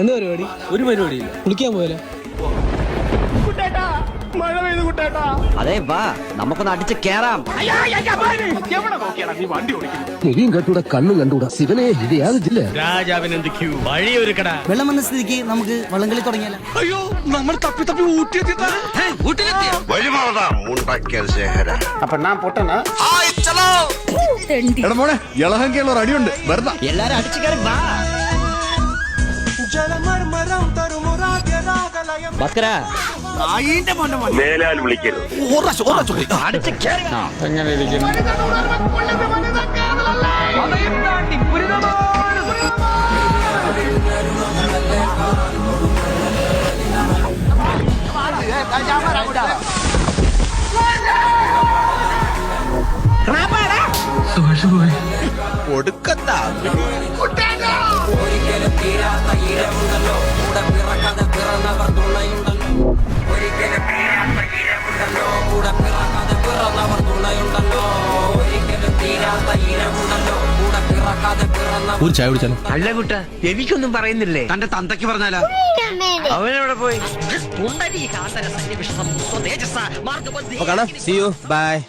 എന്താ പരിപാടി? ഒരു പരിപാടിയില്ല. കുളിക്കാൻ പോയല്ലോ. അതെ വാ നമുക്കൊന്ന് അടിച്ച് കേറാം. കണ്ടൂടാ കണ്ണും കണ്ടൂടാ ശിവനെ ഇത് യാതൊരു ജില്ല രാജാവിനെന്ത് വഴിയൊരുക്കടാ. വെള്ളം വന്ന സ്ഥിതിക്ക് നമുക്ക് വള്ളംകളി തുടങ്ങിയാലോ? എടാ മോനെ ഇളഹങ്കയുള്ള ഒരു അടിയുണ്ട് വെറുതെ എല്ലാരും അടിച്ചു കയറി വാ. ഭാസ്കര മേലാൽ വിളിക്കരുത്. അടിച്ച് കേറി. വാ. ഒരു ചായ കുടിച്ചാലോ? അല്ല കുട്ട എനിക്കൊന്നും പറയുന്നില്ലേ? തന്റെ തന്തയ്ക്ക് പറഞ്ഞാലോ? അവനെവിടെ പോയി. കാണാം. C U by